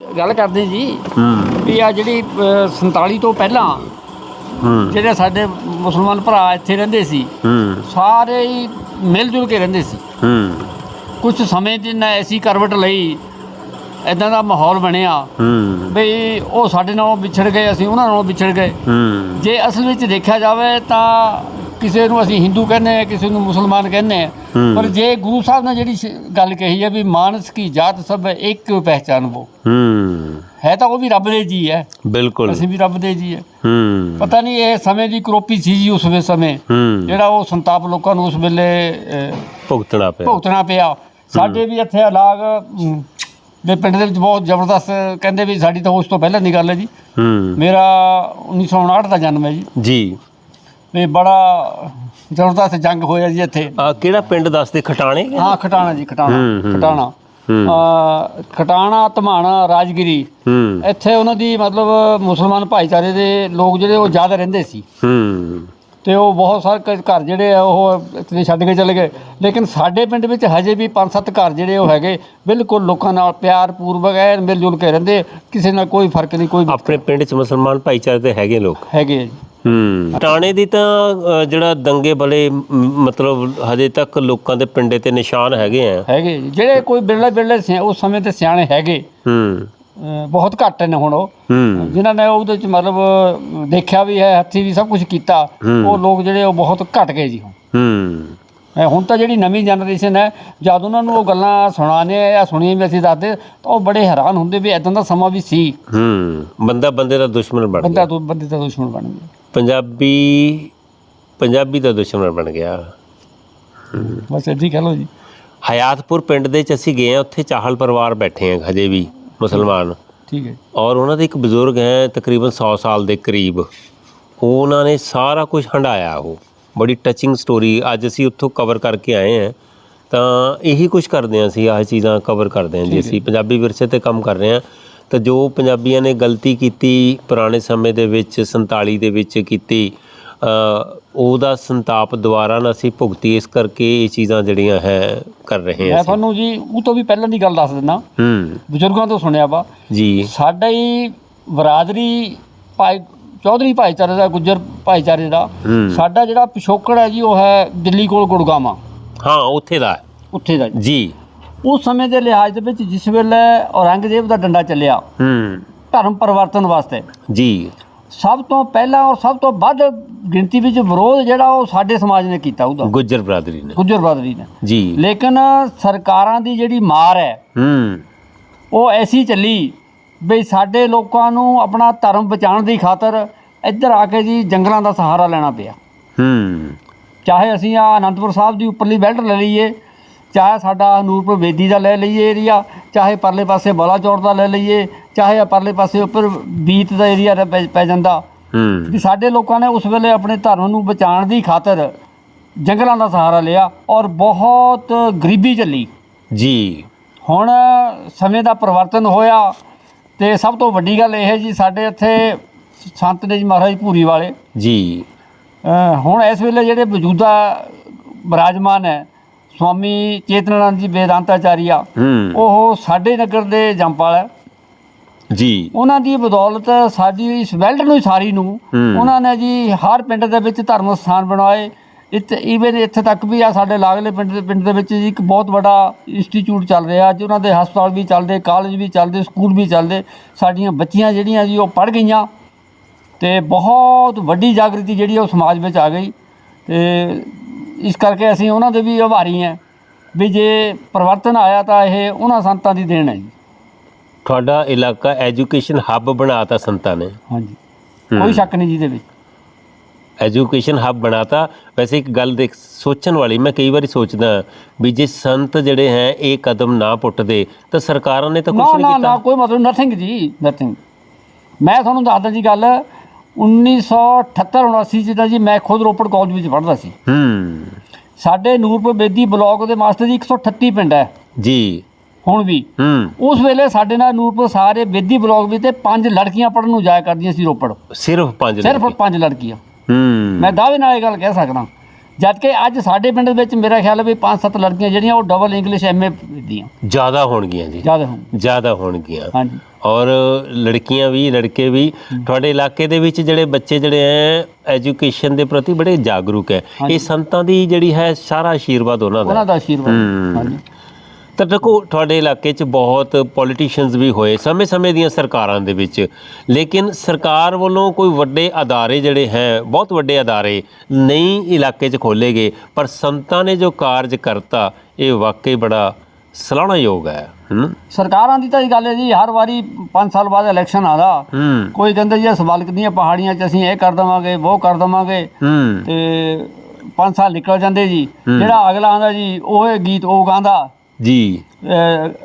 ਗੱਲ ਕਰਦੇ ਜੀ ਹੂੰ। ਵੀ ਆ ਜਿਹੜੀ ਅ, 47 ਤੋਂ ਪਹਿਲਾਂ ਹੂੰ। ਜਿਹੜੇ ਸਾਡੇ ਮੁਸਲਮਾਨ ਭਰਾ ਇੱਥੇ ਰਹਿੰਦੇ ਸੀ ਹੂੰ। ਸਾਰੇ ਹੀ ਮਿਲ ਜੁਲ ਕੇ ਰਹਿੰਦੇ ਸੀ। ਹੂੰ। ਕੁਝ ਸਮੇਂ ਦੀ ਨਾ ਐਸੀ ਕਰਵਟ ਲਈ ਇਦਾਂ ਦਾ ਮਾਹੌਲ ਬਣਿਆ ਹੂੰ। ਵੀ ਉਹ ਸਾਡੇ ਨਾਲੋਂ ਵਿਛੜ ਗਏ ਅਸੀਂ ਉਹਨਾਂ ਨਾਲੋਂ ਵਿਛੜ ਗਏ। ਜੇ ਅਸਲ ਵਿੱਚ ਦੇਖਿਆ ਜਾਵੇ ਤਾਂ ਕਿਸੇ ਨੂੰ ਅਸੀਂ ਹਿੰਦੂ ਕਹਿੰਦੇ ਆ ਕਿਸੇ ਨੂੰ ਮੁਸਲਮਾਨ ਕਹਿੰਦੇ ਆ ਹੂੰ। ਪਰ ਜੇ ਗੁਰੂ ਸਾਹਿਬ ਨੇ ਜਿਹੜੀ ਸ਼- ਗੱਲ ਕਹੀ ਹੈ ਵੀ ਮਾਨਸ ਕੀ ਜਾਤ ਸਭ ਇੱਕ ਪਹਿਚਾਨ ਵੋ। ਹੂੰ। ਹੈ ਤਾਂ ਉਹ ਵੀ ਰੱਬ ਦੇ ਜੀ ਹੈ। ਬਿਲਕੁਲ। ਅਸੀਂ ਵੀ ਰੱਬ ਦੇ ਜੀ ਹੈ। ਹੂੰ। ਪਤਾ ਨਹੀਂ ਇਹ ਸਮੇਂ ਦੀ ਕਰੋਪੀ ਸੀ ਜੀ ਉਸ ਵੇ ਸਮੇਂ। ਹੂੰ। ਜਿਹੜਾ ਉਹ ਸੰਤਾਪ ਲੋਕਾਂ ਨੂੰ ਉਸ ਵੇਲੇ ਅਹ, ਭੁਗਤਣਾ ਪਿਆ। ਭੁਗਤਣਾ ਪਿਆ। ਸਾਡੇ ਵੀ ਇੱਥੇ ਅਲਾਗ ਅਮ, ਦੇ ਪਿੰਡ ਦੇ ਵਿੱਚ ਬਹੁਤ ਜ਼ਬਰਦਸਤ ਕਹਿੰਦੇ ਵੀ ਸਾਡੀ ਤਾਂ ਉਸ ਤੋਂ ਪਹਿਲਾਂ ਦੀ ਗੱਲ ਹੈ ਜੀ। ਹੂੰ। ਮੇਰਾ 1959 ਦਾ ਜਨਮ ਹੈ ਜੀ। ਜੀ। ਵੀ ਬੜਾ ਜ਼ਬਰਦਸਤ ਜੰਗ ਹੋਇਆ ਜੀ ਇੱਥੇ। ਆ ਕਿਹੜਾ ਪਿੰਡ ਦੱਸਦੇ? ਖਟਾਣੇ ਹਾਂ ਖਟਾਣਾ ਜੀ ਖਟਾਣਾ ਹੂੰ, ਹੂੰ। ਖਟਾਣਾ। ਹੂੰ। ਅਹ, ਖਟਾਣਾ ਧਮਾਣਾ ਰਾਜਗਿਰੀ। ਹੂੰ। ਇੱਥੇ ਉਹਨਾਂ ਦੀ ਮਤਲਬ ਮੁਸਲਮਾਨ ਭਾਈਚਾਰੇ ਦੇ ਲੋਕ ਜਿਹੜੇ ਉਹ ਜ਼ਿਆਦਾ ਰਹਿੰਦੇ ਸੀ। ਹੂੰ। ਤੇ ਉਹ ਬਹੁਤ ਸਾਰੇ ਘਰ ਜਿਹੜੇ ਆ ਉਹ ਇੱਥੇ ਛੱਡ ਕੇ ਚਲੇ ਗਏ। ਲੇਕਿਨ ਸਾਡੇ ਪਿੰਡ ਵਿੱਚ ਹਜੇ ਵੀ ਪੰਜ ਸੱਤ ਘਰ ਜਿਹੜੇ ਉਹ ਹੈਗੇ ਬਿਲਕੁਲ ਲੋਕਾਂ ਨਾਲ ਪਿਆਰ ਪੂਰਵਕ ਐ ਮਿਲ ਜੁਲ ਕੇ ਰਹਿੰਦੇ। ਕਿਸੇ ਨਾਲ ਕੋਈ ਫ਼ਰਕ ਨਹੀਂ ਕੋਈ ਆਪਣੇ ਪਿੰਡ ਚ ਮੁਸਲਮਾਨ ਭਾਈਚਾਰੇ ਦੇ ਹੈਗੇ ਲੋਕ? ਹੈਗੇ ਆ ਜੀ। ਹੂੰ। ਟਾਣੇ ਦੀ ਤਾਂ ਅ, ਜਿਹੜਾ ਦੰਗੇ ਬਲੇ ਮ, ਮਤਲਬ ਹਜੇ ਤੱਕ ਲੋਕਾਂ ਦੇ ਪਿੰਡੇ ਤੇ ਨਿਸ਼ਾਨ ਹੈਗੇ ਆ। ਹੈਗੇ ਜੀ। ਜਿਹੜੇ ਕੋਈ ਬਿਰਲੇ ਬਿਰਲੇ ਸਿਆ- ਉਸ ਸਮੇਂ ਤੇ ਸਿਆਣੇ ਹੈਗੇ। ਹੂੰ। ਅਹ ਬਹੁਤ ਘੱਟ ਨੇ ਹੁਣ ਉਹ। ਹੂੰ। ਜਿਨ੍ਹਾਂ ਨੇ ਉਹਦੇ ਚ ਮਤਲਬ ਦੇਖਿਆ ਵੀ ਹੈ ਹੱਥੀ ਵੀ ਸਭ ਕੁਝ ਕੀਤਾ। ਹੂੰ। ਉਹ ਲੋਕ ਜਿਹੜੇ ਉਹ ਬਹੁਤ ਘਟ ਗਏ ਜੀ ਹੁਣ। ਹੂੰ। ਐ ਹੁਣ ਤਾਂ ਜਿਹੜੀ ਨਵੀਂ ਜਨਰੇਸ਼ਨ ਹੈ ਜਦ ਉਹਨਾਂ ਨੂੰ ਉਹ ਗੱਲਾਂ ਸੁਣਾਣੇ ਆ ਜਾਂ ਸੁਣੀਆਂ ਵੀ ਅਸੀਂ ਦੱਸਦੇ ਤਾਂ ਉਹ ਬੜੇ ਹੈਰਾਨ ਹੁੰਦੇ ਵੀ ਇਦਾਂ ਦਾ ਸਮਾਂ ਵੀ ਸੀ। ਹੂੰ। ਬੰਦਾ ਬੰਦੇ ਦਾ ਦੁਸ਼ਮਣ ਬਣ ਬੰਦਾ ਗਿਆ ਤੋਂ ਬੰਦੇ ਦਾ ਦੁਸ਼ਮਣ ਬਣ ਗਿਆ। ਪੰਜਾਬੀ ਪੰਜਾਬੀ ਦਾ ਦੁਸ਼ਮਣ ਬਣ ਗਿਆ। ਬਸ ਇੱਦਾਂ ਹੀ ਕਹਿ ਲਓ ਜੀ। ਹਯਾਤਪੁਰ ਪਿੰਡ ਦੇ ਚ ਅਸੀਂ ਗਏ ਆ ਉੱਥੇ ਚਾਹਲ ਪਰਿਵਾਰ ਬੈਠੇ ਆ ਹਜੇ ਵੀ ਮੁਸਲਮਾਨ। ਠੀਕ ਹੈ। ਔਰ ਉਹਨਾਂ ਦੇ ਇੱਕ ਬਜ਼ੁਰਗ ਹੈ ਤਕਰੀਬਨ 100 ਸਾਲ ਦੇ ਕਰੀਬ। ਉਹਨਾਂ ਨੇ ਸਾਰਾ ਕੁਝ ਹੰਡਾਇਆ ਉਹ। ਬੜੀ ਟੱਚਿੰਗ ਸਟੋਰੀ ਅੱਜ ਅਸੀਂ ਉੱਥੋਂ ਕਵਰ ਕਰਕੇ ਆਏ ਹਾਂ। ਤਾਂ ਇਹੀ ਕੁਝ ਕਰਦੇ ਹਾਂ ਅਸੀਂ ਆਹ ਚੀਜ਼ਾਂ ਕਵਰ ਕਰਦੇ ਹਾਂ ਜੀ ਅਸੀਂ। ਪੰਜਾਬੀ ਵਿਰਸੇ ਤੇ ਕੰਮ ਕਰ ਰਹੇ ਹਾਂ। ਤਾਂ ਜੋ ਪੰਜਾਬੀਆਂ ਨੇ ਗਲਤੀ ਕੀਤੀ ਪੁਰਾਣੇ ਸਮੇਂ ਦੇ ਵਿੱਚ 47 ਦੇ ਵਿੱਚ ਕੀਤੀ ਉਹਦਾ ਸੰਤਾਪ ਦੁਬਾਰਾ ਨਾ ਅਸੀਂ ਭੁਗਤੀ ਇਸ ਕਰਕੇ ਇਹ ਚੀਜ਼ਾਂ ਜਿਹੜੀਆਂ ਹੈ ਕਰ ਰਹੇ ਹਾਂ ਮੈਂ ਤੁਹਾਨੂੰ ਜੀ ਉਹ ਤੋਂ ਵੀ ਪਹਿਲਾਂ ਦੀ ਗੱਲ ਦੱਸ ਦਿੰਦਾ। ਹੂੰ। ਬਜ਼ੁਰਗਾਂ ਤੋਂ ਸੁਣਿਆ ਵਾ। ਜੀ। ਸਾਡਾ ਹੀ ਬਰਾਦਰੀ ਭਾਈ ਚੌਧਰੀ ਭਾਈਚਾਰੇ ਦਾ ਗੁੱਜਰ ਭਾਈਚਾਰੇ ਦਾ। ਸਾਡਾ ਜਿਹੜਾ ਪਿਛੋਕੜ ਹੈ ਜੀ ਉਹ ਹੈ ਦਿੱਲੀ ਕੋਲ ਗੁੜਗਾਵਾਂ। ਹਾਂ ਉੱਥੇ ਦਾ। ਉੱਥੇ ਦਾ ਜੀ। ਉਸ ਸਮੇਂ ਦੇ ਲਿਹਾਜ਼ ਦੇ ਵਿੱਚ ਜਿਸ ਵੇਲੇ ਔਰੰਗਜ਼ੇਬ ਦਾ ਡੰਡਾ ਚੱਲਿਆ ਹੂੰ। ਧਰਮ ਪਰਿਵਰਤਨ ਵਾਸਤੇ। ਜੀ। ਸਭ ਤੋਂ ਪਹਿਲਾਂ ਔਰ ਸਭ ਤੋਂ ਵੱਧ ਗਿਣਤੀ ਵਿੱਚ ਵਿਰੋਧ ਜਿਹੜਾ ਉਹ ਸਾਡੇ ਸਮਾਜ ਨੇ ਕੀਤਾ ਉਹਦਾ। ਗੁੱਜਰ ਬਰਾਦਰੀ ਨੇ। ਗੁੱਜਰ ਬਰਾਦਰੀ ਨੇ। ਜੀ। ਲੇਕਿਨ ਸਰਕਾਰਾਂ ਦੀ ਜਿਹੜੀ ਮਾਰ ਹੈ ਹੂੰ। ਉਹ ਐਸੀ ਚੱਲੀ ਵੀ ਸਾਡੇ ਲੋਕਾਂ ਨੂੰ ਆਪਣਾ ਧਰਮ ਬਚਾਉਣ ਦੀ ਖਾਤਰ ਇੱਧਰ ਆ ਕੇ ਜੀ ਜੰਗਲਾਂ ਦਾ ਸਹਾਰਾ ਲੈਣਾ ਪਿਆ। ਹੂੰ। ਚਾਹੇ ਅਸੀਂ ਆ ਅਨੰਦਪੁਰ ਸਾਹਿਬ ਦੀ ਉੱਪਰਲੀ ਬੈਲਟ ਲੈ ਲਈਏ ਚਾਹੇ ਸਾਡਾ ਨੂਰਪੁਰ ਬੇਦੀ ਦਾ ਲੈ ਲਈਏ ਏਰੀਆ ਚਾਹੇ ਪਰਲੇ ਪਾਸੇ ਬਲਾਚੌਰ ਦਾ ਲੈ ਲਈਏ ਚਾਹੇ ਪਰਲੇ ਪਾਸੇ ਉੱਪਰ ਬੀਤ ਦਾ ਏਰੀਆ ਦਾ ਪੈ- ਜਾਂਦਾ। ਹੂੰ। ਵੀ ਸਾਡੇ ਲੋਕਾਂ ਨੇ ਉਸ ਵੇਲੇ ਆਪਣੇ ਧਰਮ ਨੂੰ ਬਚਾਉਣ ਦੀ ਖਾਤਰ ਜੰਗਲਾਂ ਦਾ ਸਹਾਰਾ ਲਿਆ ਔਰ ਬਹੁਤ ਗਰੀਬੀ ਚੱਲੀ ਜੀ। ਹੁਣ ਸਮੇਂ ਦਾ ਪਰਿਵਰਤਨ ਹੋਇਆ ਤੇ ਸਭ ਤੋਂ ਵੱਡੀ ਗੱਲ ਇਹ ਹੈ ਜੀ ਸਾਡੇ ਇੱਥੇ ਸੰਤ ਨੇ ਜੀ ਮਹਾਰਾਜ ਭੂਰੀ ਵਾਲੇ। ਜੀ। ਹੁਣ ਇਸ ਵੇਲੇ ਜਿਹੜੇ ਮੌਜੂਦਾ ਬਿਰਾਜਮਾਨ ਹੈ ਸਵਾਮੀ ਚੇਤਨਾਨੰਦ ਜੀ ਵੇਦਾਂਤਾਚਾਰੀਆ ਹੂੰ। ਉਹ ਸਾਡੇ ਨਗਰ ਦੇ ਜੰਪਾਲ ਹੈ। ਜੀ। ਉਹਨਾਂ ਦੀ ਬਦੌਲਤ ਸਾਡੀ ਇਸ ਵੈਲਡ ਨੂੰ ਸਾਰੀ ਨੂੰ ਹੂੰ। ਉਹਨਾਂ ਨੇ ਜੀ ਹਰ ਪਿੰਡ ਦੇ ਵਿੱਚ ਧਰਮ ਸਥਾਨ ਬਣਾਏ। ਇੱਥੇ ਈਵਨ ਇੱਥੇ ਤੱਕ ਵੀ ਆ ਸਾਡੇ ਲਾਗਲੇ ਪਿੰਡ ਦੇ ਪਿੰਡ ਦੇ ਵਿੱਚ ਜੀ ਇੱਕ ਬਹੁਤ ਵੱਡਾ ਇੰਸਟੀਚਿਊਟ ਚੱਲ ਰਿਹਾ। ਅੱਜ ਉਹਨਾਂ ਦੇ ਹਸਪਤਾਲ ਵੀ ਚੱਲਦੇ ਕਾਲਜ ਵੀ ਚੱਲਦੇ ਸਕੂਲ ਵੀ ਚੱਲਦੇ। ਸਾਡੀਆਂ ਬੱਚੀਆਂ ਜਿਹੜੀਆਂ ਜੀ ਉਹ ਪੜ੍ਹ ਗਈਆਂ। ਤੇ ਬਹੁਤ ਵੱਡੀ ਜਾਗਰਤੀ ਜਿਹੜੀ ਆ ਉਹ ਸਮਾਜ ਵਿੱਚ ਆ ਗਈ। ਤੇ ਇਸ ਕਰਕੇ ਅਸੀਂ ਉਹਨਾਂ ਦੇ ਵੀ ਆਭਾਰੀ ਹਾਂ ਵੀ ਜੇ ਪਰਿਵਰਤਨ ਆਇਆ ਤਾਂ ਇਹ ਉਹਨਾਂ ਸੰਤਾਂ ਦੀ ਦੇਣ ਹੈ ਜੀ। ਤੁਹਾਡਾ ਇਲਾਕਾ ਐਜੂਕੇਸ਼ਨ ਹੱਬ ਬਣਾਤਾ ਸੰਤਾਂ ਨੇ। ਹਾਂਜੀ। ਕੋਈ ਸ਼ੱਕ ਨਹੀਂ ਜੀ ਇਹਦੇ ਵਿੱਚ। ਐਜੂਕੇਸ਼ਨ ਹੱਬ ਬਣਾਤਾ। ਵੈਸੇ ਇੱਕ ਗੱਲ ਦੇਖ ਸੋਚਣ ਵਾਲੀ ਮੈਂ ਕਈ ਵਾਰੀ ਸੋਚਦਾ ਵੀ ਜੇ ਸੰਤ ਜਿਹੜੇ ਹੈ ਇਹ ਕਦਮ ਨਾ ਪੁੱਟਦੇ ਤਾਂ ਸਰਕਾਰਾਂ ਨੇ ਤਾਂ ਕੁਝ ਨਾ ਨਹੀਂ ਨਾ ਨਾ ਕੀਤਾ ਕੋਈ ਮਤਲਬ ਨਥਿੰਗ ਜੀ ਨਥਿੰਗ ਮੈਂ ਤੁਹਾਨੂੰ ਦੱਸਦਾ ਜੀ ਗੱਲ 1978 79 ਚ ਤਾਂ ਜੀ ਮੈਂ ਖੁਦ ਰੋਪੜ ਕਾਲਜ ਵਿੱਚ ਪੜ੍ਹਦਾ ਸੀ। ਹੂੰ। ਸਾਡੇ ਨੂਰਪੁਰ ਬੇਦੀ ਬਲਾਕ ਦੇ ਮਾਸਟਰ ਜੀ 138 ਪਿੰਡ ਹੈ। ਜੀ। ਹੁਣ ਵੀ। ਹੂੰ। ਉਸ ਵੇਲੇ ਸਾਡੇ ਨਾਲ ਨੂਰਪੁਰ ਸਾਰੇ ਬੇਦੀ ਬਲਾਕ ਵਿੱਚ ਤੇ ਪੰਜ ਲੜਕੀਆਂ ਪੜ੍ਹਨ ਨੂੰ ਜਾਇਆ ਕਰਦੀਆਂ ਸੀ ਰੋਪੜ। ਸਿਰਫ ਪੰਜ ਸਿਰਫ। ਪੰਜ ਲੜਕੀਆਂ। ਹੂੰ। ਮੈਂ ਦਾਅਵੇ ਨਾਲ ਇਹ ਗੱਲ ਕਹਿ ਸਕਦਾ ਜਦ ਕਿ ਅੱਜ ਸਾਡੇ ਪਿੰਡ ਵਿੱਚ ਮੇਰਾ ਖਿਆਲ ਹੈ ਵੀ ਪੰਜ ਸੱਤ ਲੜਕੀਆਂ ਜਿਹੜੀਆਂ ਉਹ ਡਬਲ ਇੰਗਲਿਸ਼ ਐਮਏ ਦੀਆਂ। ਜ਼ਿਆਦਾ ਹੋਣਗੀਆਂ ਜੀ। ਜ਼ਿਆਦਾ ਹੋਣ ਜ਼ਿਆਦਾ ਹੋਣਗੀਆਂ। ਹਾਂਜੀ। ਔਰ ਲੜਕੀਆਂ ਵੀ ਲੜਕੇ ਵੀ ਤੁਹਾਡੇ ਇਲਾਕੇ ਦੇ ਵਿੱਚ ਜਿਹੜੇ ਬੱਚੇ ਜਿਹੜੇ ਹੈ ਐਜੂਕੇਸ਼ਨ ਦੇ ਪ੍ਰਤੀ ਬੜੇ ਜਾਗਰੂਕ ਹੈ ਇਹ ਸੰਤਾਂ ਦੀ ਜਿਹੜੀ ਹੈ ਸਾਰਾ ਆਸ਼ੀਰਵਾਦ ਉਹਨਾਂ ਦਾ। ਉਹਨਾਂ। ਦਾ ਆਸ਼ੀਰਵਾਦ। ਹਾਂਜੀ। ਤਾਂ ਦੇਖੋ ਤੁਹਾਡੇ ਇਲਾਕੇ 'ਚ ਬਹੁਤ ਪੋਲੀਟੀਸ਼ੀਅਨਸ ਵੀ ਹੋਏ ਸਮੇਂ-ਸਮੇਂ ਦੀਆਂ ਸਰਕਾਰਾਂ ਦੇ ਵਿੱਚ। ਲੇਕਿਨ ਸਰਕਾਰ ਵੱਲੋਂ ਕੋਈ ਵੱਡੇ ਅਦਾਰੇ ਜਿਹੜੇ ਹੈ ਬਹੁਤ ਵੱਡੇ ਅਦਾਰੇ ਨਹੀਂ ਇਲਾਕੇ 'ਚ ਖੋਲੇ ਗਏ। ਪਰ ਸੰਤਾਂ ਨੇ ਜੋ ਕਾਰਜ ਕਰਤਾ ਇਹ ਵਾਕਈ ਬੜਾ ਸਲਾਹਣਯੋਗ ਹੈ ਹੂੰ। ਸਰਕਾਰਾਂ ਦੀ ਤਾਂ ਇਹ ਗੱਲ ਹੈ ਜੀ ਹਰ ਵਾਰੀ 5 ਸਾਲ ਬਾਅਦ ਇਲੈਕਸ਼ਨ ਆਦਾ ਹੂੰ। ਕੋਈ ਕਹਿੰਦਾ ਜੀ ਸਵਾਲਕ ਦੀਆਂ ਪਹਾੜੀਆਂ 'ਚ ਅਸੀਂ ਇਹ ਕਰ ਦਵਾਂਗੇ ਉਹ ਕਰ ਦਵਾਂਗੇ। ਹੂੰ। ਤੇ 5 ਸਾਲ ਨਿਕਲ ਜਾਂਦੇ ਜੀ। ਜਿਹੜਾ ਅਗਲਾ ਆਂਦਾ ਜੀ ਉਹ ਗੀਤ ਉਹ ਗਾਉਂਦਾ। ਜੀ।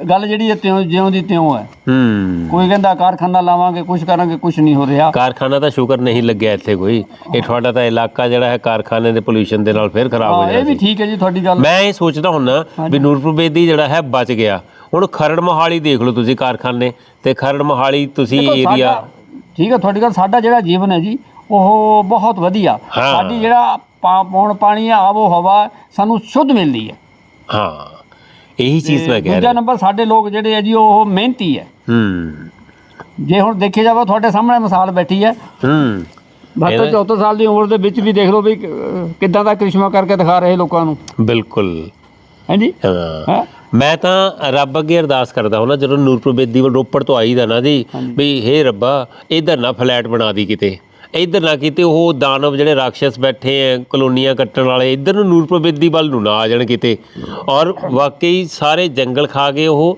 ਗੱਲ ਜਿਹੜੀ ਹੈ ਤਿਉਂ ਜਿਉਂ ਦੀ ਤਿਉਂ ਹੈ। ਹੂੰ। ਕੋਈ ਕਹਿੰਦਾ ਕਾਰਖਾਨਾ ਲਾਵਾਂਗੇ ਕੁਝ ਕਰਾਂਗੇ ਕੁਝ ਨਹੀਂ ਹੋ ਰਿਹਾ। ਕਾਰਖਾਨਾ ਤਾਂ ਸ਼ੁਕਰ ਨਹੀਂ ਲੱਗਿਆ ਇੱਥੇ ਕੋਈ। ਇਹ ਤੁਹਾਡਾ ਤਾਂ ਇਲਾਕਾ ਜਿਹੜਾ ਹੈ ਕਾਰਖਾਨੇ ਦੇ ਪੋਲੂਸ਼ਨ ਦੇ ਨਾਲ ਫਿਰ ਖਰਾਬ ਹੋ ਹਾਂ, ਇਹ ਜਾਣਾ ਵੀ ਠੀਕ ਹੈ ਜੀ ਤੁਹਾਡੀ ਗੱਲ। ਮੈਂ ਇਹ ਸੋਚਦਾ ਹੁੰਨਾ ਵੀ ਨੂਰਪੁਰ ਬੇਦੀ ਜਿਹੜਾ ਹੈ ਬਚ ਗਿਆ। ਹੁਣ ਖਰੜ ਮੋਹਾਲੀ ਦੇਖ ਲਓ ਤੁਸੀਂ ਕਾਰਖਾਨੇ ਤੇ ਖਰੜ ਮੋਹਾਲੀ ਤੁਸੀਂ ਏਰੀਆ ਠੀਕ ਹੈ ਤੁਹਾਡੀ ਗੱਲ ਸਾਡਾ ਜਿਹੜਾ ਜੀਵਨ ਹੈ ਜੀ ਉਹ ਬਹੁਤ ਵਧੀਆ। ਸਾਡੀ ਜਿਹੜਾ ਪਾਣੀ ਆ ਆਬੋ ਹਵਾ ਸਾਨੂੰ ਸ਼ੁੱਧ ਮਿਲਦੀ ਹੈ। ਹਾਂ। ਇਹੀ ਚੀਜ਼ ਮੈਂ ਕਹਿ ਦੂਜਾ ਰਿਹਾ। ਨੰਬਰ ਸਾਡੇ ਲੋਕ ਜਿਹੜੇ ਹੈ ਜੀ ਉਹ ਮਿਹਨਤੀ ਹੈ ਹੂੰ। ਜੇ ਹੁਣ ਦੇਖਿਆ ਜਾਵੇ ਤੁਹਾਡੇ ਸਾਹਮਣੇ ਮਿਸਾਲ ਬੈਠੀ ਹੈ। ਹੂੰ 72 74 ਸਾਲ ਦੀ ਉਮਰ ਦੇ ਵਿੱਚ ਵੀ ਦੇਖ ਲਓ ਵੀ ਅਹ, ਕਿੱਦਾਂ ਦਾ ਕ੍ਰਿਸ਼ਮਾ ਕਰਕੇ ਦਿਖਾ ਰਹੇ ਲੋਕਾਂ ਨੂੰ। ਬਿਲਕੁਲ। ਹਾਂਜੀ? ਹਾਂ। ਹਾਂ। ਮੈਂ ਤਾਂ ਰੱਬ ਅੱਗੇ ਅਰਦਾਸ ਕਰਦਾ ਹਾਂ ਨਾ ਜਦੋਂ ਨੂਰਪੁਰ ਬੇਦੀ ਵੱਲ ਰੋਪੜ ਤੋਂ ਆਈਦਾ ਨਾ ਜੀ ਵੀ ਹੇ ਰੱਬਾ ਇਧਰ ਨਾ ਫਲੈਟ ਬਣਾ ਦੀ ਕਿਤੇ। ਇਧਰ ਨਾ ਕਿਤੇ ਉਹ ਦਾਨਵ ਜਿਹੜੇ ਰਾਖਸ਼ ਬੈਠੇ ਐ ਕਲੋਨੀਆਂ ਕੱਟਣ ਵਾਲੇ ਇਧਰ ਨੂੰ ਨੂਰਪੁਰ ਬੇਦੀ ਵੱਲ ਨੂੰ ਨਾ ਆ ਜਾਣ ਕਿਤੇ। ਔਰ ਵਾਕਈ ਸਾਰੇ ਜੰਗਲ ਖਾ ਗਏ ਉਹ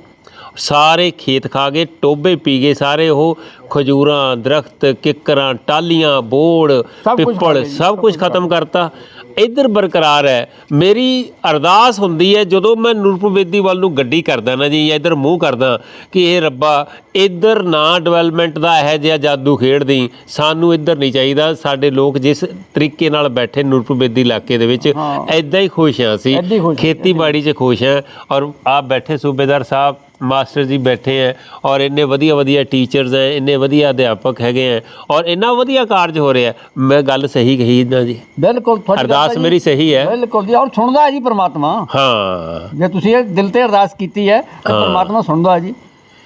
ਸਾਰੇ ਖੇਤ ਖਾ ਗਏ ਟੋਬੇ ਪੀ ਗਏ ਸਾਰੇ ਉਹ ਖਜੂਰਾਂ ਦਰਖਤ ਕਿੱਕਰਾਂ ਟਾਲੀਆਂ ਬੋੜ ਪਿੱਪਲ ਸਭ ਕੁਝ ਖਤਮ ਕਰਤਾ। ਇੱਧਰ ਬਰਕਰਾਰ ਹੈ। ਮੇਰੀ ਅਰਦਾਸ ਹੁੰਦੀ ਹੈ ਜਦੋਂ ਮੈਂ ਨੂਰਪੁਰ ਬੇਦੀ ਵੱਲ ਨੂੰ ਗੱਡੀ ਕਰਦਾ ਨਾ ਜੀ ਜਾਂ ਇੱਧਰ ਮੂੰਹ ਕਰਦਾ ਕਿ ਇਹ ਰੱਬਾ ਇੱਧਰ ਨਾ ਡਿਵੈਲਪਮੈਂਟ ਦਾ ਇਹੋ ਜਿਹਾ ਜਾਦੂ ਖੇਡਦੀ ਸਾਨੂੰ ਇੱਧਰ ਨਹੀਂ ਚਾਹੀਦਾ। ਸਾਡੇ ਲੋਕ ਜਿਸ ਤਰੀਕੇ ਨਾਲ ਬੈਠੇ ਨੂਰਪੁਰ ਬੇਦੀ ਇਲਾਕੇ ਦੇ ਵਿੱਚ। ਐਦਾਂ ਹੀ ਖੁਸ਼ ਖੁਸ਼ ਹਾਂ, ਖੇਤੀਬਾੜੀ 'ਚ ਖੁਸ਼ ਹਾਂ। ਔਰ ਆਪ ਬੈਠੇ ਸੂਬੇਦਾਰ ਸਾਹਿਬ ਮਾਸਟਰ ਜੀ ਬੈਠੇ ਹੈ ਔਰ ਇੰਨੇ ਵਧੀਆ ਵਧੀਆ ਟੀਚਰਸ ਹੈ ਇੰਨੇ ਵਧੀਆ ਅਧਿਆਪਕ ਹੈਗੇ ਹੈ ਔਰ ਇੰਨਾ ਵਧੀਆ ਕਾਰਜ ਹੋ ਰਿਹਾ। ਮੈਂ ਗੱਲ ਸਹੀ ਕਹੀ ਨਾ ਜੀ ਬਿਲਕੁਲ ਤੁਹਾਡੀ ਗੱਲ ਅਰਦਾਸ ਤਾਂ ਜੀ- ਮੇਰੀ ਸਹੀ ਹੈ। ਬਿਲਕੁਲ ਜੀ ਔਰ ਸੁਣਦਾ ਹੈ ਜੀ ਪ੍ਰਮਾਤਮਾ। ਹਾਂ। ਜੇ ਤੁਸੀਂ ਇਹ ਦਿਲ ਤੇ ਅਰਦਾਸ ਕੀਤੀ ਹੈ ਤਾਂ ਪ੍ਰਮਾਤਮਾ ਸੁਣਦਾ ਹੈ ਜੀ।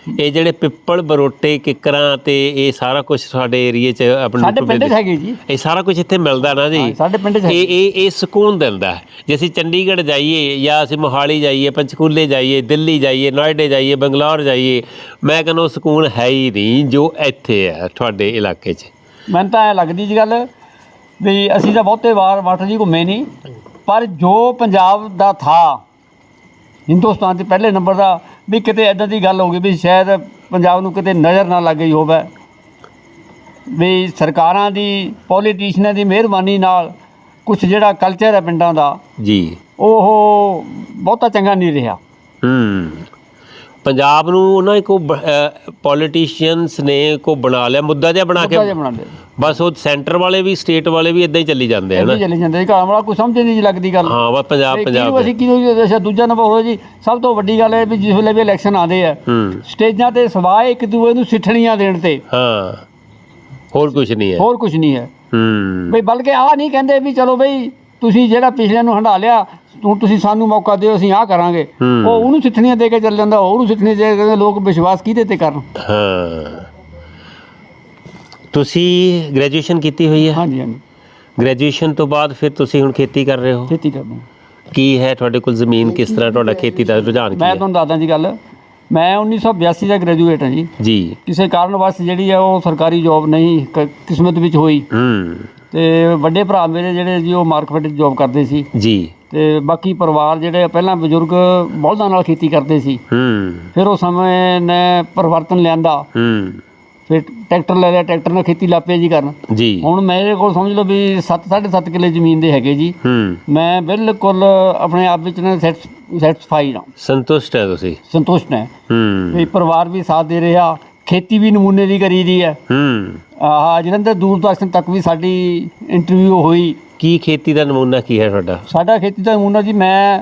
ਇਹ ਜਿਹੜੇ ਪਿੱਪਲ ਬਰੋਟੇ ਕਿੱਕਰਾਂ ਤੇ ਇਹ ਸਾਰਾ ਕੁਝ ਸਾਡੇ ਏਰੀਏ 'ਚ ਆਪਣੇ ਸਾਡੇ ਪਿੰਡ 'ਚ ਹੈਗੀ ਜੀ। ਇਹ ਸਾਰਾ ਕੁਝ ਇੱਥੇ ਮਿਲਦਾ ਨਾ ਜੀ। ਸਾਡੇ ਪਿੰਡ 'ਚ ਇਹ ਇਹ ਇਹ ਸਕੂਨ ਦਿੰਦਾ। ਜੇ ਅਸੀਂ ਚੰਡੀਗੜ੍ਹ ਜਾਈਏ ਜਾਂ ਅਸੀਂ ਮੋਹਾਲੀ ਜਾਈਏ ਪੰਚਕੂਲੇ ਜਾਈਏ ਦਿੱਲੀ ਜਾਈਏ ਨੋਇਡੇ ਜਾਈਏ ਬੰਗਲੌਰ ਜਾਈਏ ਮੈਂ ਕਹਿੰਦਾ ਉਹ ਸਕੂਨ ਹੈ ਹੀ ਨਹੀਂ ਜੋ ਇੱਥੇ ਹੈ ਤੁਹਾਡੇ ਇਲਾਕੇ 'ਚ। ਮੈਨੂੰ ਤਾਂ ਐ ਲੱਗਦੀ ਜੀ ਗੱਲ ਵੀ ਅਸੀਂ ਤਾਂ ਬਹੁਤੇ ਵਾਰ ਮਾਸਟਰ ਜੀ ਘੁੰਮੇ ਨਹੀਂ ਪਰ ਜੋ ਪੰਜਾਬ ਦਾ ਥਾ ਹਿੰਦੁਸਤਾਨ ਦੇ ਪਹਿਲੇ ਨੰਬਰ ਦਾ ਵੀ ਕਿਤੇ ਐਦਾਂ ਦੀ ਗੱਲ ਹੋ ਗਈ ਵੀ ਸ਼ਾਇਦ ਪੰਜਾਬ ਨੂੰ ਕਿਤੇ ਨਜ਼ਰ ਨਾ ਲੱਗ ਗਈ ਹੋਵੇ। ਵੀ ਸਰਕਾਰਾਂ ਦੀ ਪੋਲੀਟੀਸ਼ੀਅਨਾਂ ਦੀ ਮਿਹਰਬਾਨੀ ਨਾਲ ਕੁਝ ਜਿਹੜਾ ਕਲਚਰ ਹੈ ਪਿੰਡਾਂ ਦਾ ਜੀ। ਉਹ ਬਹੁਤਾ ਚੰਗਾ ਨਹੀਂ ਰਿਹਾ। ਹੂੰ। ਪੰਜਾਬ ਨੂੰ ਉਹਨਾਂ ਇੱਕ ਪੋਲੀਟੀਸ਼ੀਅਨਸ ਨੇ ਕੋ ਬਣਾ ਲਿਆ ਮੁੱਦਾ ਜਿਹਾ ਬਣਾ ਕੇ ਮੁੱਦਾ ਜਿਹਾ ਬਣਾਉਂਦੇ ਬਸ ਉਹ ਸੈਂਟਰ ਵਾਲੇ ਵੀ ਸਟੇਟ ਵਾਲੇ ਵੀ ਇਦਾਂ ਹੀ ਚੱਲੀ ਜਾਂਦੇ ਹਨ ਐਵੇਂ ਚੱਲੀ ਜਾਂਦੇ ਘਰ ਵਾਲਾ ਕੋਈ ਸਮਝ ਨਹੀਂ ਲੱਗਦੀ ਗੱਲ। ਹਾਂ ਬਸ ਪੰਜਾਬ ਤੇ ਪੰਜਾਬ ਕਿਹਨੂੰ ਅਸੀਂ ਕਿਹਨੂੰ ਅੱਛਾ ਦੂਜਾ ਨੰਬਰ ਜੀ ਸਭ ਤੋਂ ਵੱਡੀ ਗੱਲ ਹੈ ਵੀ ਜਿਸ ਵੇਲੇ ਵੀ ਇਲੈਕਸ਼ਨ ਆਉਂਦੇ ਆ ਸਟੇਜਾਂ ਤੇ ਸਵਾਏ ਇੱਕ ਦੂਏ ਨੂੰ ਸਿੱਠਣੀਆਂ ਦੇਣ ਤੇ। ਹਾਂ ਹੋਰ ਕੁਝ ਨਹੀਂ ਹੈ। ਹੋਰ ਕੁਝ ਨਹੀਂ ਹੈ। ਹੂੰ। ਬਈ ਬਲਕਿ ਆਹ ਨਹੀਂ ਕਹਿੰਦੇ ਵੀ ਚਲੋ ਬਈ ਤੁਸੀਂ ਜਿਹੜਾ ਪਿਛਲੇ ਨੂੰ ਹੰਡਾ ਲਿਆ ਹੁਣ ਤੁਸੀਂ ਸਾਨੂੰ ਮੌਕਾ ਦਿਓ ਅਸੀਂ ਆਹ ਕਰਾਂਗੇ। ਉਹ ਉਹਨੂੰ ਸਿੱਠਣੀਆਂ ਦੇ ਕੇ ਚੱਲ ਜਾਂਦਾ ਉਹਨੂੰ ਸਿੱਠਣੀਆਂ ਦੇ ਕੇ ਲੋਕ ਵਿਸ਼ਵਾਸ ਕਿਹਦੇ ਤੇ ਕਰਨ। ਹਾਂ। ਤੁਸੀਂ ਗ੍ਰੈਜੂਏਸ਼ਨ ਕੀਤੀ ਹੋਈ ਹੈ? ਹਾਂਜੀ ਹਾਂਜੀ। ਗ੍ਰੈਜੂਏਸ਼ਨ ਤੋਂ ਬਾਅਦ ਫਿਰ ਤੁਸੀਂ ਹੁਣ ਖੇਤੀ ਕਰ ਰਹੇ ਹੋ? ਖੇਤੀ ਕਰਦੇ। ਕੀ ਹੈ ਤੁਹਾਡੇ ਕੋਲ ਜ਼ਮੀਨ ਕਿਸ ਤਰ੍ਹਾਂ ਤੁਹਾਡਾ ਖੇਤੀ ਦਾ ਰੁਝਾਨ ਕੀ ਮੈਂ ਤੁਹਾਨੂੰ ਦੱਸਦਾ ਜੀ ਗੱਲ। ਮੈਂ 1982 ਦਾ ਗ੍ਰੈਜੂਏਟ ਹਾਂ ਜੀ। ਜੀ। ਕਿਸੇ ਕਾਰਨ ਵਾਸਤੇ ਜਿਹੜੀ ਹੈ ਉਹ ਸਰਕਾਰੀ ਜੌਬ ਨਹੀਂ ਕਿਸਮਤ ਵਿੱਚ ਹੋਈ। ਹੂੰ। ਤੇ ਵੱਡੇ ਭਰਾ ਮੇਰੇ ਜਿਹੜੇ ਜੀ ਉਹ ਮਾਰਕੀਟ 'ਚ ਜੌਬ ਕਰਦੇ ਸੀ। ਜੀ। ਤੇ ਬਾਕੀ ਪਰਿਵਾਰ ਜਿਹੜੇ ਪਹਿਲਾਂ ਬਜ਼ੁਰਗ ਬਲਦਾਂ ਨਾਲ ਖੇਤੀ ਕਰਦੇ ਸੀ। ਹੂੰ। ਫਿਰ ਉਹ ਸਮੇਂ ਨੇ ਪਰਿਵਰਤਨ ਲਿਆਂਦਾ। ਹੂੰ। ਫਿਰ ਟਰੈਕਟਰ ਲੈ ਲਿਆ ਟਰੈਕਟਰ ਨਾਲ ਖੇਤੀ ਲਾਪੇ ਜੀ ਕਰਨ ਜੀ। ਹੁਣ ਮੇਰੇ ਕੋਲ ਸਮਝ ਲਓ ਵੀ 7 7.5 ਕਿੱਲੇ ਜ਼ਮੀਨ ਦੇ ਹੈਗੇ ਜੀ। ਹੂੰ। ਮੈਂ ਬਿਲਕੁਲ ਆਪਣੇ ਆਪ ਵਿੱਚ ਨਾ ਸੈਟੀਸਫਾਈਡ ਹਾਂ। ਸੰਤੁਸ਼ਟ ਹੈ ਤੁਸੀਂ। ਸੰਤੁਸ਼ਟ ਹਾਂ। ਹੂੰ। ਵੀ ਪਰਿਵਾਰ ਵੀ ਸਾਥ ਦੇ ਰਿਹਾ। ਖੇਤੀ ਵੀ ਨਮੂਨੇ ਦੀ ਕਰੀ ਦੀ ਹੈ ਹੂੰ। ਆਹ ਜਲੰਧਰ ਦੂਰਦਰਸ਼ਨ ਤੱਕ ਵੀ ਸਾਡੀ ਇੰਟਰਵਿਊ ਹੋਈ। ਕੀ ਖੇਤੀ ਦਾ ਨਮੂਨਾ ਕੀ ਹੈ ਤੁਹਾਡਾ? ਸਾਡਾ ਖੇਤੀ ਦਾ ਨਮੂਨਾ ਜੀ ਮੈਂ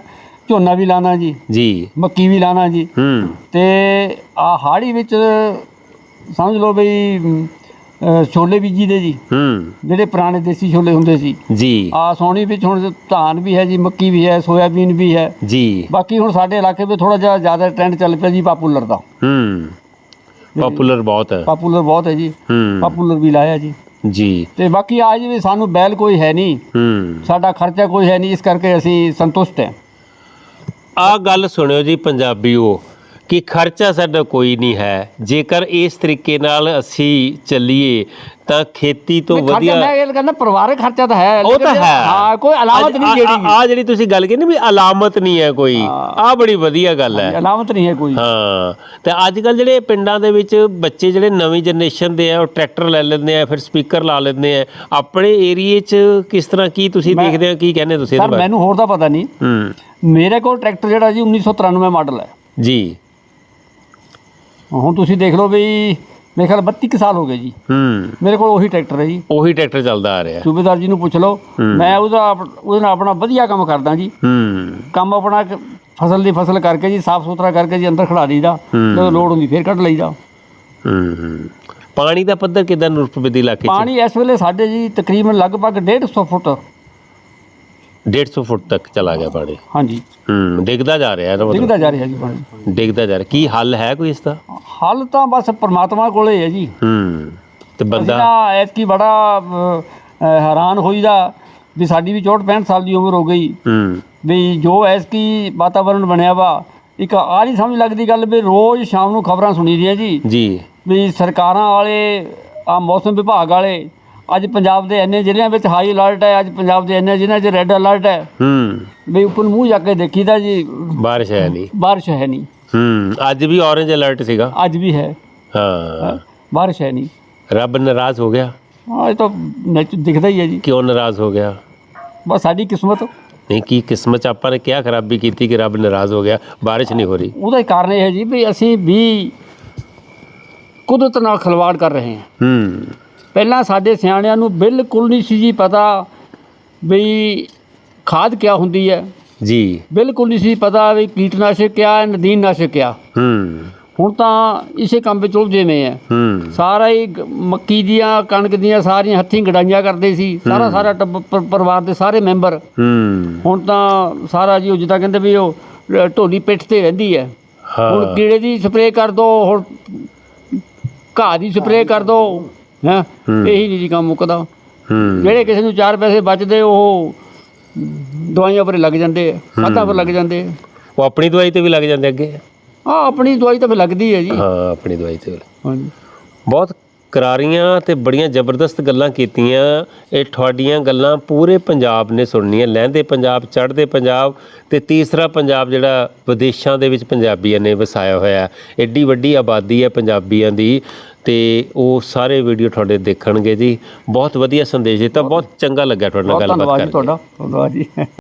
ਝੋਨਾ ਵੀ ਲਾਣਾ ਜੀ। ਜੀ। ਮੱਕੀ ਵੀ ਲਾਣਾ ਜੀ। ਹੂੰ। ਤੇ ਆ ਹਾੜੀ ਵਿੱਚ ਸਮਝ ਲਓ ਬਈ ਅ, ਛੋਲੇ ਬੀਜੀ ਦੇ ਜੀ। ਹੂੰ। ਜਿਹੜੇ ਪੁਰਾਣੇ ਦੇਸੀ ਛੋਲੇ ਹੁੰਦੇ ਸੀ। ਜੀ। ਆ ਸੋਣੀ ਵਿੱਚ ਹੁਣ ਧਾਨ ਵੀ ਹੈ ਜੀ ਮੱਕੀ ਵੀ ਹੈ ਸੋਇਆਬੀਨ ਵੀ ਹੈ। ਜੀ। ਬਾਕੀ ਹੁਣ ਸਾਡੇ ਇਲਾਕੇ ਵਿੱਚ ਥੋੜਾ ਜਿਹਾ ਜ਼ਿਆਦਾ ਟ੍ਰੈਂਡ ਚੱਲ ਪਿਆ ਜੀ ਪਾਪੂਲਰ ਦਾ। ਹੂੰ। ਪਪੂਲਰ ਬਹੁਤ ਹੈ। ਪਾਪੂਲਰ ਬਹੁਤ ਹੈ ਜੀ। ਹੂੰ। ਪਾਪੂਲਰ ਵੀ ਲਾਇਆ ਜੀ। ਜੀ। ਤੇ ਬਾਕੀ ਆ ਜੀ ਵੀ ਸਾਨੂੰ ਬੈਲ ਕੋਈ ਹੈ ਨਹੀਂ। ਹੂੰ। ਸਾਡਾ ਖਰਚਾ ਕੋਈ ਹੈ ਨਹੀਂ ਇਸ ਕਰਕੇ ਅਸੀਂ ਸੰਤੁਸ਼ਟ ਹਾਂ। ਆ ਗੱਲ ਸੁਣਿਓ ਜੀ ਪੰਜਾਬੀਓ। ਕਿ ਖਰਚਾ ਸਾਡਾ ਕੋਈ ਨਹੀਂ ਹੈ। ਜੇਕਰ ਇਸ ਤਰੀਕੇ ਨਾਲ ਅਸੀਂ ਚੱਲੀਏ ਤਾਂ ਖੇਤੀ ਤੋਂ ਵਧੀਆ ਮੈਂ ਇਹ ਕਹਿੰਦਾ ਪਰਿਵਾਰਕ ਖਰਚਾ ਤਾਂ ਹੈ ਉਹ ਤਾਂ ਹੈ। ਹਾਂ ਕੋਈ ਅਲਾਮਤ ਨਹੀਂ ਜਿਹੜੀ ਆ ਜਿਹੜੀ ਤੁਸੀਂ ਗੱਲ ਨਾ ਵੀ ਅਲਾਮਤ ਨਹੀਂ ਹੈ ਕੋਈ ਆ ਬੜੀ ਵਧੀਆ ਗੱਲ ਹੈ। ਅਲਾਮਤ ਨਹੀਂ ਹੈ ਕੋਈ। ਹਾਂ ਤੇ ਅੱਜ ਕੱਲ ਜਿਹੜੇ ਪਿੰਡਾਂ ਦੇ ਵਿੱਚ ਬੱਚੇ ਜਿਹੜੇ ਨਵੀਂ ਜਨਰੇਸ਼ਨ ਦੇ ਆ ਉਹ ਟਰੈਕਟਰ ਲੈ ਲੈਂਦੇ ਆ ਫਿਰ ਸਪੀਕਰ ਲਾ ਲੈਂਦੇ ਆ। ਆਪਣੇ ਏਰੀਏ 'ਚ ਕਿਸ ਤਰ੍ਹਾਂ ਕੀ ਤੁਸੀਂ ਦੇਖਦੇ ਹੋ ਕੀ ਕਹਿੰਦੇ ਤੁਸੀਂ ਸਰ ਮੈਨੂੰ ਹੋਰ ਤਾਂ ਪਤਾ ਨਹੀਂ। ਹੂੰ। ਮੇਰੇ ਕੋਲ ਟਰੈਕਟਰ ਜਿਹੜਾ ਜੀ 1993 ਮਾਡਲ ਹੈ। ਜੀ। ਹੁਣ ਤੁਸੀਂ ਦੇਖ ਲਓ ਵੀ ਮੇਰੇ ਖਿਆਲ 32 ਕੁ ਸਾਲ ਹੋ ਗਏ ਜੀ। ਹੂੰ। ਮੇਰੇ ਕੋਲ ਉਹੀ ਟਰੈਕਟਰ ਹੈ ਜੀ। ਉਹੀ ਟਰੈਕਟਰ ਚੱਲਦਾ ਆ ਰਿਹਾ। ਸੂਬੇਦਾਰ ਜੀ ਨੂੰ ਪੁੱਛ ਲਓ ਮੈਂ ਉਹਦਾ ਉਹਦੇ ਨਾਲ ਆਪਣਾ ਵਧੀਆ ਕੰਮ ਕਰਦਾ ਜੀ। ਹੂੰ। ਕੰਮ ਆਪਣਾ ਫਸਲ ਦੀ ਫਸਲ ਕਰਕੇ ਜੀ ਸਾਫ਼ ਸੁਥਰਾ ਕਰਕੇ ਜੀ ਅੰਦਰ ਖੜਾ ਦਈਦਾ ਜਦੋਂ ਲੋੜ ਹੁੰਦੀ ਫੇਰ ਕੱਢ ਲਈਦਾ। ਹੂੰ ਹੂੰ। ਪਾਣੀ ਦਾ ਪੱਧਰ ਕਿਦਾਂ ਨੂਰਪੁਰ ਦੇ ਇਲਾਕੇ 'ਚ? ਪਾਣੀ ਇਸ ਵੇਲੇ ਸਾਡੇ ਜੀ ਤਕਰੀਬਨ ਲਗਭਗ 150 ਫੁੱਟ 150 ਫੁੱਟ ਤੱਕ ਚਲਾ ਗਿਆ ਪਾਣੀ। ਹਾਂਜੀ। ਹੂੰ ਡਿੱਗਦਾ ਜਾ ਰਿਹਾ ਇਹਦਾ ਮਤਲਬ। ਡਿੱਗਦਾ ਜਾ ਰਿਹਾ ਜੀ ਪਾਣੀ। ਡਿੱਗਦਾ ਜਾ ਰਿਹਾ। ਕੀ ਹੱਲ ਹੈ ਕੋਈ ਇਸ ਦਾ? ਹੱਲ ਤਾਂ ਬਸ ਪ੍ਰਮਾਤਮਾ ਕੋਲੇ ਹੈ ਜੀ। ਹੂੰ ਤੇ ਅਸੀਂ ਬੰਦਾ ਤਾਂ ਐਤਕੀ ਬੜਾ ਹੈਰਾਨ ਹੋਈਦਾ ਵੀ ਸਾਡੀ ਵੀ 64 65 ਸਾਲ ਦੀ ਉਮਰ ਹੋ ਗਈ। ਹੂੰ। ਵੀ ਜੋ ਐਤਕੀ ਵਾਤਾਵਰਣ ਬਣਿਆ ਵਾ ਇੱਕ ਆ ਨਹੀਂ ਸਮਝ ਲੱਗਦੀ ਗੱਲ ਵੀ ਰੋਜ਼ ਸ਼ਾਮ ਨੂੰ ਖਬਰਾਂ ਸੁਣੀ ਦੀਆਂ ਜੀ। ਜੀ। ਵੀ ਸਰਕਾਰਾਂ ਵਾਲੇ ਆ ਮੌਸਮ ਵਿਭਾਗ ਵਾਲੇ ਅੱਜ ਪੰਜਾਬ ਦੇ ਇੰਨੇ ਜ਼ਿਲ੍ਹਿਆਂ ਵਿੱਚ ਹਾਈ ਅਲਰਟ ਹੈ ਅੱਜ ਪੰਜਾਬ ਦੇ ਇੰਨੇ ਜ਼ਿਲ੍ਹਿਆਂ 'ਚ ਰੈੱਡ ਅਲਰਟ ਹੈ ਹੂੰ ਵੀ ਉੱਪਰ ਨੂੰ ਮੂੰਹ ਜਾ ਕੇ ਦੇਖੀਦਾ ਜੀ ਬਾਰਿਸ਼ ਹੈ ਨਹੀਂ ਬਾਰਿਸ਼ ਹੈ ਨਹੀਂ ਹੂੰ ਅੱਜ ਵੀ ਔਰੇਂਜ ਅਲਰਟ ਸੀਗਾ ਅੱਜ ਵੀ ਹੈ ਹਾਂ ਬਾਰਿਸ਼ ਹੈ ਨਹੀਂ ਰੱਬ ਨਾਰਾਜ਼ ਹੋ ਗਿਆ ਹਾਂ ਇਹ ਤਾਂ ਨੈਚ ਦਿਖਦਾ ਹੀ ਹੈ ਜੀ ਕਿਉਂ ਨਾਰਾਜ਼ ਹੋ ਗਿਆ ਬਸ ਸਾਡੀ ਕਿਸਮਤ ਨਹੀਂ ਕੀ ਕਿਸਮਤ 'ਚ ਆਪਾਂ ਨੇ ਕਿਆ ਖਰਾਬੀ ਕੀਤੀ ਕਿ ਰੱਬ ਨਾਰਾਜ਼ ਹੋ ਗਿਆ ਬਾਰਿਸ਼ ਨਹੀਂ ਹੋ ਰਹੀ ਉਹਦਾ ਹੀ ਕਾਰਨ ਇਹ ਹੈ ਜੀ ਵੀ ਅਸੀਂ ਵੀ ਕੁਦਰਤ ਨਾਲ ਖਿਲਵਾੜ ਕਰ ਰਹੇ ਹਾਂ ਹੂੰ ਪਹਿਲਾਂ ਸਾਡੇ ਸਿਆਣਿਆਂ ਨੂੰ ਬਿਲਕੁਲ ਨਹੀਂ ਸੀ ਜੀ ਪਤਾ ਵੀ ਖਾਦ ਕਿਆ ਹੁੰਦੀ ਹੈ। ਜੀ। ਬਿਲਕੁਲ ਨਹੀਂ ਸੀ ਪਤਾ ਵੀ ਕੀਟਨਾਸ਼ਕ ਕਿਆ ਹੈ ਨਦੀਨਨਾਸ਼ਕ ਕਿਆ। ਹੂੰ। ਹੁਣ ਤਾਂ ਇਸੇ ਕੰਮ ਵਿੱਚ ਉਲਝੇ ਹੋਏ ਆ। ਹੂੰ। ਸਾਰਾ ਹੀ ਮੱਕੀ ਦੀਆਂ ਕਣਕ ਦੀਆਂ ਸਾਰੀਆਂ ਹੱਥੀਂ ਗੜਾਈਆਂ ਕਰਦੇ ਸੀ। ਸਾਰਾ ਸਾਰਾ ਪਰਿਵਾਰ ਦੇ ਸਾਰੇ ਮੈਂਬਰ। ਹੂੰ। ਹੁਣ ਤਾਂ ਸਾਰਾ ਜੀ ਉਹ ਜਿੱਦਾਂ ਕਹਿੰਦੇ ਵੀ ਉਹ ਢੋਲੀ ਪਿੱਠ ਤੇ ਰਹਿੰਦੀ ਹੈ। ਹੁਣ ਕੀੜੇ ਦੀ ਸਪਰੇਅ ਕਰ ਦੋ ਹੁਣ ਘਾਹ ਦੀ ਸਪਰੇਅ ਕਰ ਦੋ। ਹੈ। ਇਹੀ ਨਹੀਂ ਜੀ ਕੰਮ ਮੁੱਕਦਾ। ਹੂੰ। ਜਿਹੜੇ ਕਿਸੇ ਨੂੰ ਚਾਰ ਪੈਸੇ ਬਚਦੇ ਉਹ ਦਵਾਈਆਂ ਪਰ ਲੱਗ ਜਾਂਦੇ ਆ ਖਾਦਾਂ ਪਰ ਲੱਗ ਜਾਂਦੇ ਆ। ਉਹ ਆਪਣੀ ਦਵਾਈ ਤੇ ਵੀ ਲੱਗ ਜਾਂਦੇ ਅੱਗੇ? ਆ ਆਪਣੀ ਦਵਾਈ ਤਾਂ ਫਿਰ ਲੱਗਦੀ ਹੈ ਜੀ। ਹਾਂ ਆਪਣੀ ਦਵਾਈ ਤੇ। ਵੀ। ਹਾਂਜੀ। ਬਹੁਤ ਕਰਾਰੀਆਂ ਤੇ ਬੜੀਆਂ ਜ਼ਬਰਦਸਤ ਗੱਲਾਂ ਕੀਤੀਆਂ। ਇਹ ਤੁਹਾਡੀਆਂ ਗੱਲਾਂ ਪੂਰੇ ਪੰਜਾਬ ਨੇ ਸੁਣਨੀਆਂ। ਲਹਿੰਦੇ ਪੰਜਾਬ ਚੜ੍ਹਦੇ ਪੰਜਾਬ ਤੇ ਤੀਸਰਾ ਪੰਜਾਬ ਜਿਹੜਾ ਵਿਦੇਸ਼ਾਂ ਦੇ ਵਿੱਚ ਪੰਜਾਬੀਆਂ ਨੇ ਵਸਾਇਆ ਹੋਇਆ। ਹੈ। ਐਡੀ ਵੱਡੀ ਆਬਾਦੀ ਹੈ ਪੰਜਾਬੀਆਂ ਦੀ। ਤੇ ਉਹ ਸਾਰੇ ਵੀਡੀਓ ਤੁਹਾਡੇ ਦੇਖਣਗੇ ਜੀ। ਬਹੁਤ ਵਧੀਆ ਸੰਦੇਸ਼ ਦਿੱਤਾ ਬਹੁਤ ਚੰਗਾ ਲੱਗਾ ਤੁਹਾਡੇ ਨਾਲ ਬਹੁਤ ਗੱਲਬਾਤ ਧੰਨਵਾਦ ਜੀ ਕਰਕੇ। ਤੁਹਾਡਾ ਧੰਨਵਾਦ ਜੀ।